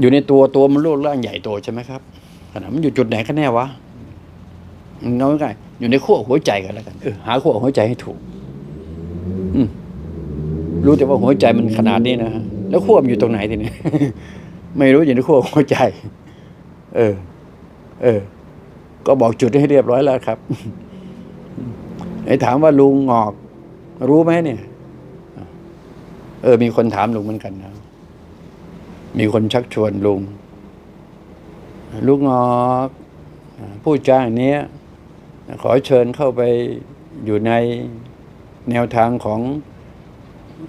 อยู่ในตัวตัวมันรูปร่างใหญ่โตใช่ไหมครับขนาดมันอยู่จุดไหนกันแน่วะเอาง่ายอยู่ในขั้วหัวใจกันแล้วกันเออหาขั้วหัวใจให้ถูก อืมรู้แต่ว่าหัวใจมันขนาดนี้นะฮะแล้วขั้วมันอยู่ตรงไหนทีนี้ไม่รู้อยู่ในขั้วหัวใจ เออ เออ ก็บอกจุดให้เรียบร้อยแล้วครับไอ้ถามว่าลุงงอก รู้ไหมเนี่ย เออ มีคนถามลุงเหมือนกันนะ มีคนชักชวนลุง ลูกงอกผู้จ้างเนี้ยขอเชิญเข้าไปอยู่ในแนวทางของ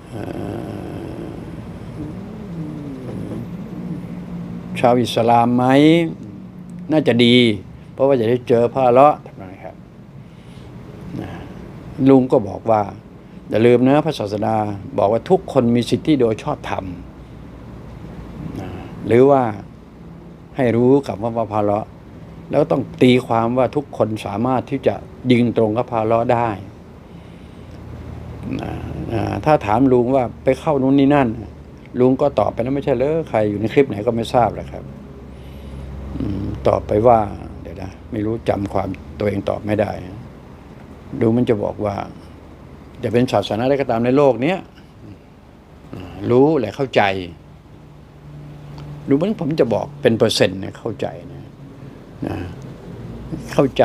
เอ่อชาวอิสลามไหม น่าจะดี เพราะว่าจะได้เจอพระเลาะทำไมครับนะลุงก็บอกว่า อย่าลืมนะพระศาสดาบอกว่าทุกคนมีสิทธิโดยชอบธรรมนะ หรือว่าให้รู้กับว่าพระเลาะแล้วต้องตีความว่าทุกคนสามารถที่จะยิงตรงกับพาล้อได้ถ้าถามลุงว่าไปเข้านู้นนี่นั่น ลุงก็ตอบไปแล้วไม่ใช่เลยใครอยู่ในคลิปไหนก็ไม่ทราบแหละครับตอบไปว่า เดี๋ยวนะ ไม่รู้จำความตัวเองตอบไม่ได้ ดูมันจะบอกว่า จะเป็นศาสนาใดก็ตามในโลกเนี้ยรู้และเข้าใจ ดูเหมือนผมจะบอกเป็นเปอร์เซ็นต์นะเข้าใจนะนะเข้าใจ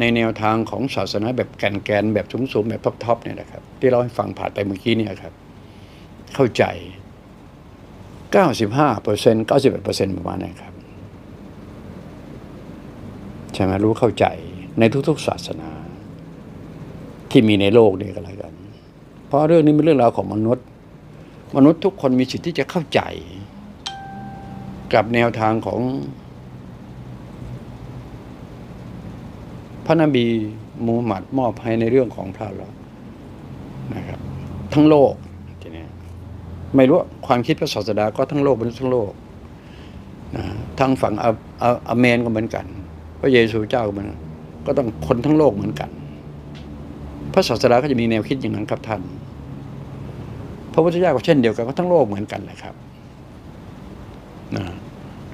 ในแนวทางของศาสนาแบบแกนๆแบบสูงๆแบบท็อปๆเนี่ยนะครับ ที่เราให้ฟังผ่านไปเมื่อกี้เนี่ยครับ เข้าใจ 95เปอร์เซ็นต์91เปอร์เซ็นต์ประมาณนี้ครับใช่ไหมรู้เข้าใจในทุกๆศาสนา ที่มีในโลกนี่ก็แล้วกัน เพราะเรื่องนี้เป็นเรื่องราวของมนุษย์ มนุษย์ทุกคนมีสิทธิ์ที่จะเข้าใจ กับแนวทางของ พระนบีมูฮัมหมัดมอบให้ในเรื่องของพระเรานะครับ ทั้งโลกทีนี้ไม่รู้ความคิดพระศาสดาก็ทั้งโลกเป็นทั้งโลกนะทั้งฝั่งอเมนก็เหมือนกัน พระเยซูเจ้าก็เหมือนก็ต้องคนทั้งโลกเหมือนกัน พระศาสดาก็จะมีแนวคิดอย่างนั้นครับท่านพระพุทธเจ้าก็เช่นเดียวกันก็ทั้งโลกเหมือนกันแหละครับนะ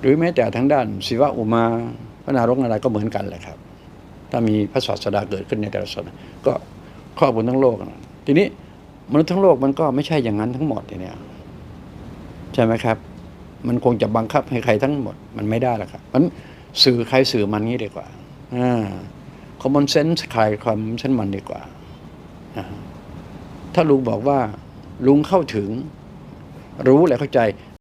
หรือแม้แต่ทางด้านศิวะอุมาพระนารกอะไรก็เหมือนกันแหละครับ ถ้ามีพระศาสดาเกิดขึ้นในแต่ละศาสนาก็ครอบคลุมทั้งโลก ทีนี้มนุษย์ทั้งโลกมันก็ไม่ใช่อย่างนั้นทั้งหมดเนี้ยใช่ไหมครับ มันคงจะบังคับให้ใครทั้งหมด มันไม่ได้หรอกครับมันสื่อใครสื่อมันงี้ดีกว่าอ่าคอมมอนเซนส์ใครคอมเซนมันดีกว่า ถ้าลุงบอกว่าลุงเข้าถึง รู้และเข้าใจ